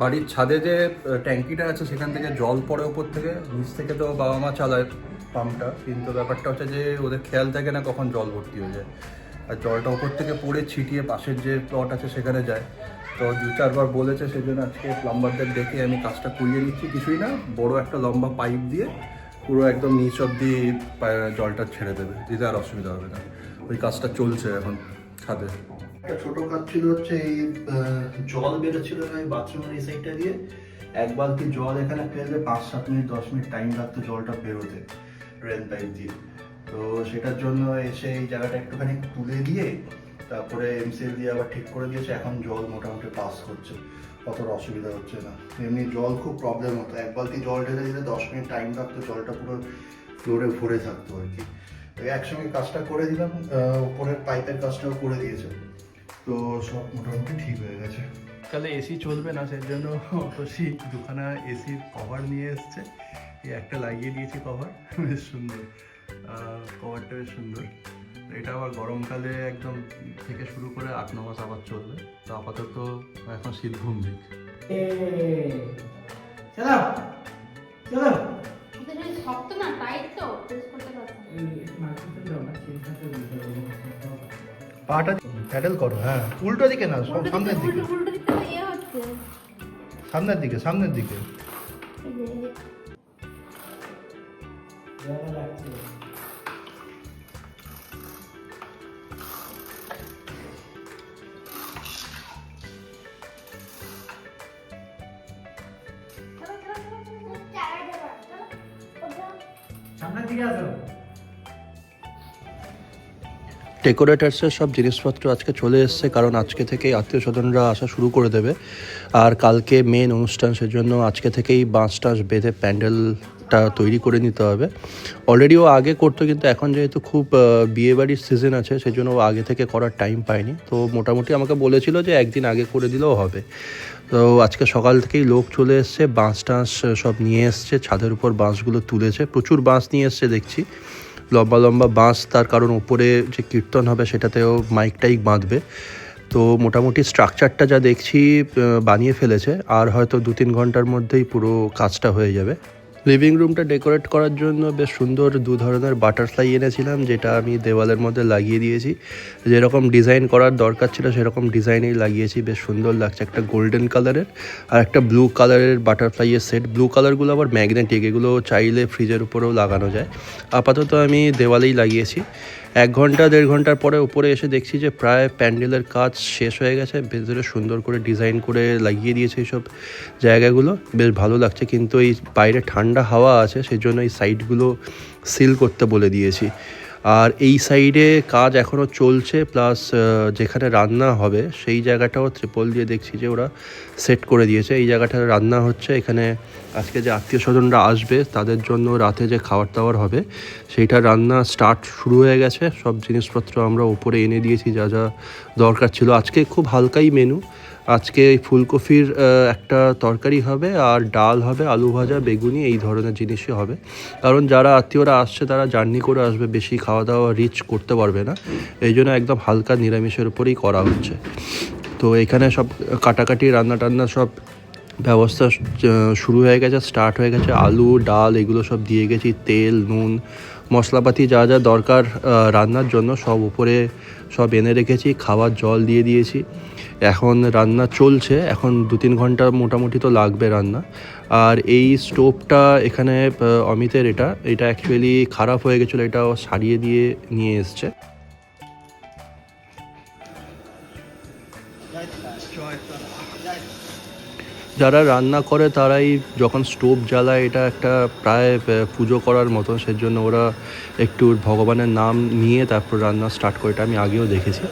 বাড়ির ছাদে যে ট্যাঙ্কিটা আছে, সেখান থেকে জল পড়ে উপর থেকে। নিচ থেকে তো বাবা মা চালায় পাম্পটা। কিন্তু ব্যাপারটা হচ্ছে যে, ওদের খেয়াল থাকে না কখন জল ভর্তি হয়ে যায়। আর জলটা উপর থেকে পড়ে ছিটিয়ে পাশের যে প্লট আছে, সেখানে যায়। তো দু চারবার বলেছে সেই জন্য আজকে প্লাম্বারদের ডেকে আমি কাজটা করিয়ে নিচ্ছি। কিছুই না, বড় একটা লম্বা পাইপ দিয়ে পুরো একদম নিচ অব্দি জলটা ছেড়ে দেবে। দিতে আর অসুবিধা হবে না। ওই কাজটা চলছে এখন ছাদে। একটা ছোট কাজ ছিল হচ্ছে এই জল বেরোচ্ছিল না বাথরুমের এই সাইডটা দিয়ে। এক বালতি জল এখানে ফেললে পাঁচ, সাত মিনিট, দশ মিনিট টাইম লাগতো জলটা বেরোতে রেন পাইপ দিয়ে। তো সেটার জন্য এসে এই জায়গাটা একটুখানি তুলে দিয়ে, তারপরে এমসিএল দিয়ে আবার ঠিক করে দিয়েছে, এখন জল মোটামুটি পাস করছে। অতটা অসুবিধা হচ্ছে না। এমনি জল খুব প্রবলেম হতো। এক বালতি জল ঢেলে দিলে দশ মিনিট টাইম লাগতো, জলটা পুরো ফ্লোরে ভরে থাকতো আর কি। একসঙ্গে কাজটা করে দিলাম উপরের পাইপের কাজটাও করে দিয়েছে। তো সব মোটামুটি ঠিক হয়ে গেছে। তাহলে এসি চলবে না সেই জন্য অতসী দুখানা এসির কভার নিয়ে এসছে। এই একটা লাগিয়ে দিয়েছি কভার বেশ সুন্দর। কভারটা বেশ সুন্দর। এটা আবার গরমকালে একদম থেকে শুরু করে আট ন মাস আবার চলবে। তো আপাতত এখন শীত ঘুম দিক চলো চলো শক্ত না টাইট তো প্রেস করতে পাটা প্যাডেল করো হ্যাঁ উল্টো দিকে না সব উল্টো সামনের দিকে দিকে উল্টো উল্টো দিকে ইয়ে হচ্ছে সামনের দিকে সামনের দিকে এই যে, এই ডেকোরেটার্সের সব জিনিসপত্র আজকে চলে এসছে, কারণ আজকে থেকেই আত্মীয় স্বজনরা আসা শুরু করে দেবে। আর কালকে মেন অনুষ্ঠান সেজন্য আজকে থেকেই বাঁশ টাঁশ বেঁধে প্যান্ডেলটা তৈরি করে নিতে হবে। অলরেডি ও আগে করতো, কিন্তু এখন যেহেতু খুব বিয়েবাড়ির সিজন আছে, সেজন্য ও আগে থেকে করার টাইম পায়নি। তো মোটামুটি আমাকে বলেছিল যে একদিন আগে করে দিলেও হবে। তো আজকে সকাল থেকেই লোক চলে এসছে বাঁশ টাঁশ সব নিয়ে এসছে, ছাদের উপর বাঁশগুলো তুলেছে। প্রচুর বাঁশ নিয়ে এসছে, দেখছি। লম্বা লম্বা বাঁশ তার কারণ উপরে যে কীর্তন হবে সেটাতেও মাইক টাইক বাঁধবে। তো মোটামুটি স্ট্রাকচারটা যা দেখছি বানিয়ে ফেলেছে, আর হয়তো দু তিন ঘণ্টার মধ্যেই পুরো কাজটা হয়ে যাবে। লিভিং রুমটা ডেকোরেট করার জন্য বেশ সুন্দর দু ধরনের বাটারফ্লাই এনেছিলাম, যেটা আমি দেওয়ালের মধ্যে লাগিয়ে দিয়েছি। যেরকম ডিজাইন করার দরকার ছিল, সেরকম ডিজাইনেই লাগিয়েছি। বেশ সুন্দর লাগছে একটা গোল্ডেন কালারের আর একটা ব্লু কালারের বাটারফ্লাইয়ের সেট ব্লু কালারগুলো আবার ম্যাগনেটিক এগুলো চাইলে ফ্রিজের উপরেও লাগানো যায়। আপাতত আমি দেওয়ালেই লাগিয়েছি। এক ঘণ্টা, দেড় ঘণ্টার পরে উপরে এসে দেখছি যে প্রায় প্যান্ডেলের কাজ শেষ হয়ে গেছে। ভেতরে সুন্দর করে ডিজাইন করে লাগিয়ে দিয়েছে এইসব জায়গাগুলো। বেশ ভালো লাগছে, কিন্তু এই বাইরে ঠান্ডা হাওয়া আছে সেই জন্য এই সাইডগুলো সিল করতে বলে দিয়েছি। আর এই সাইডে কাজ এখনও চলছে প্লাস যেখানে রান্না হবে, সেই জায়গাটাও ত্রিপল দিয়ে দেখছি যে ওরা সেট করে দিয়েছে। এই জায়গাটা রান্না হচ্ছে, এখানে আজকে যে আত্মীয় স্বজনরা আসবে, তাদের জন্য রাতে যে খাবার দাবার হবে, সেইটা রান্না স্টার্ট শুরু হয়ে গেছে। সব জিনিসপত্র আমরা উপরে এনে দিয়েছি, যা যা দরকার ছিল। আজকে খুব হালকাই মেনু আজকে ফুলকপির একটা তরকারি হবে, আর ডাল হবে, আলু ভাজা, বেগুনি, এই ধরনের জিনিসই হবে। কারণ যারা আত্মীয়রা আসছে, তারা জার্নি করে আসবে বেশি খাওয়া দাওয়া রিচ করতে পারবে না। এই জন্য একদম হালকা নিরামিষের উপরেই করা হচ্ছে। তো এখানে সব কাটাকাটি রান্না টান্না সব ব্যবস্থা শুরু হয়ে গেছে স্টার্ট হয়ে গেছে। আলু, ডাল, এগুলো সব দিয়ে গেছি, তেল, নুন মশলাপাতি যা যা দরকার রান্নার জন্য সব উপরে সব এনে রেখেছি খাবার জল দিয়ে দিয়েছি। এখন রান্না চলছে, এখন দু তিন ঘণ্টা মোটামুটি তো লাগবে রান্না। আর এই স্টোভটা এখানে অমিতের এটা এটা অ্যাকচুয়ালি খারাপ হয়ে গেছিল, এটা সারিয়ে দিয়ে নিয়ে এসছে। যারা রান্না করে তারাই যখন স্টোভ জ্বালায়, এটা একটা প্রায় পুজো করার মতো। সেজন্য ওরা একটু ভগবানের নাম নিয়ে তারপর রান্না স্টার্ট করে। এটা আমি আগেও দেখেছি।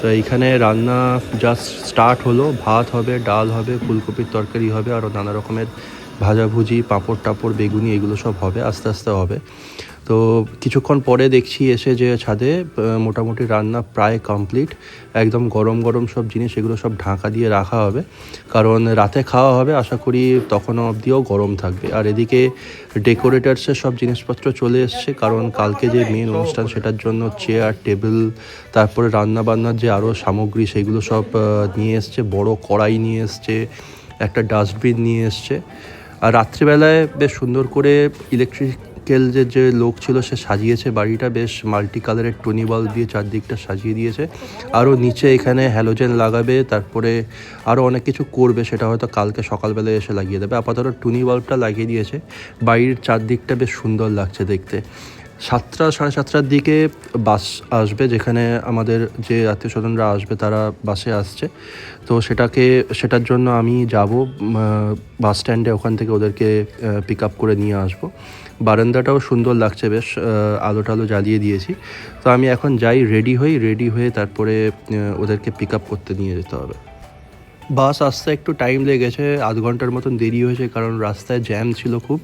তো এইখানে রান্না জাস্ট স্টার্ট হলো। ভাত হবে, ডাল হবে, ফুলকপির তরকারি হবে আরও নানা রকমের ভাজাভুজি পাঁপড় টাপড় বেগুনি, এগুলো সব হবে, আস্তে আস্তে হবে। তো কিছুক্ষণ পরে দেখছি এসে যে ছাদে মোটামুটি রান্না প্রায় কমপ্লিট একদম গরম গরম সব জিনিস, এগুলো সব ঢাকা দিয়ে রাখা হবে। কারণ রাতে খাওয়া হবে, আশা করি তখনও অবধিও গরম থাকবে। আর এদিকে ডেকোরেটার্সের সব জিনিসপত্র চলে এসছে, কারণ কালকে যে মেন অনুষ্ঠান সেটার জন্য চেয়ার টেবিল তারপরে রান্না বান্নার যে আরও সামগ্রী, সেগুলো সব নিয়ে এসছে, বড় কড়াই নিয়ে এসছে, একটা ডাস্টবিন নিয়ে এসছে। আর রাত্রিবেলায় বেশ সুন্দর করে ইলেকট্রিক্যাল যে যে লোক ছিল, সে সাজিয়েছে বাড়িটা। বেশ মাল্টি কালারের টনি বাল্ব দিয়ে চারদিকটা সাজিয়ে দিয়েছে। আরও নিচে এখানে হ্যালোজেন লাগাবে, তারপরে আরও অনেক কিছু করবে, সেটা হয়তো কালকে সকালবেলায় এসে লাগিয়ে দেবে। আপাতত টুনি বাল্বটা লাগিয়ে দিয়েছে। বাড়ির চারদিকটা বেশ সুন্দর লাগছে দেখতে। সাতটা, সাড়ে সাতটার দিকে বাস আসবে, যেখানে আমাদের যে আত্মীয় স্বজনরা আসবে, তারা বাসে আসছে। তো সেটাকে, সেটার জন্য আমি যাব বাস স্ট্যান্ডে, ওখান থেকে ওদেরকে পিক আপ করে নিয়ে আসব। বারান্দাটাও সুন্দর লাগছে বেশ আলো টালো জ্বালিয়ে দিয়েছি। তো আমি এখন যাই রেডি হই রেডি হয়ে তারপরে ওদেরকে পিক আপ করতে নিয়ে যেতে হবে। বাস আসতে একটু টাইম লেগেছে, আধ ঘণ্টার মতন দেরি হয়েছে কারণ রাস্তায় জ্যাম ছিল খুব।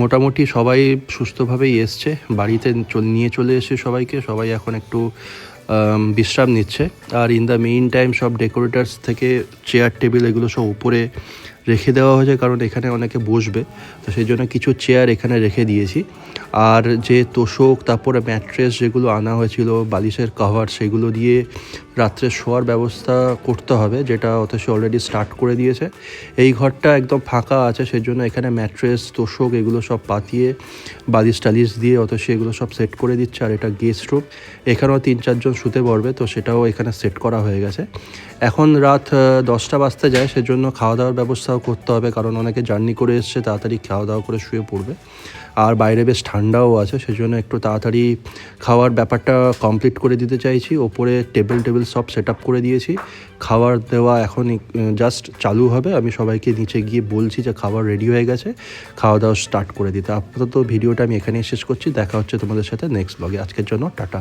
মোটামুটি সবাই সুস্থভাবেই এসছে, বাড়িতে নিয়ে চলে এসে সবাইকে, সবাই এখন একটু বিশ্রাম নিচ্ছে। আর ইন দ্য মেইন টাইম সব ডেকোরেটার্স থেকে চেয়ার টেবিল এগুলো সব উপরে রেখে দেওয়া হয়েছে, কারণ এখানে অনেকে বসবে। তো সেই জন্য কিছু চেয়ার এখানে রেখে দিয়েছি। আর যে তোষক, তারপরে ম্যাট্রেস যেগুলো আনা হয়েছিল, বালিশের কভার সেগুলো দিয়ে রাত্রে শোয়ার ব্যবস্থা করতে হবে, যেটা অথচ অলরেডি স্টার্ট করে দিয়েছে। এই ঘরটা একদম ফাঁকা আছে, সেই জন্য এখানে ম্যাট্রেস তোষক এগুলো সব পাতিয়ে, বালিশ টালিশ দিয়ে অথচ এগুলো সব সেট করে দিচ্ছে, আর এটা গেস্ট রুম এখানেও তিন চারজন শুতে পড়বে তো সেটাও এখানে সেট করা হয়ে গেছে। এখন রাত দশটা বাজতে যায়, সেজন্য খাওয়া দাওয়ার ব্যবস্থাও করতে হবে, কারণ অনেকে জার্নি করে এসছে, তাড়াতাড়ি খাওয়া দাওয়া করে শুয়ে পড়বে। আর বাইরে বেশ ঠান্ডাও আছে, সেজন্য একটু তাড়াতাড়ি খাওয়ার ব্যাপারটা কমপ্লিট করে দিতে চাইছি। ওপরে টেবিল টেবিল সব সেট আপ করে দিয়েছি। খাবার দেওয়া এখন জাস্ট চালু হবে। আমি সবাইকে নিচে গিয়ে বলছি যে খাবার রেডি হয়ে গেছে, খাওয়া দাওয়া স্টার্ট করে দিতে। আপাতত ভিডিওটা আমি এখানেই শেষ করছি। দেখা হচ্ছে তোমাদের সাথে নেক্সট ব্লগে আজকের জন্য টাটা।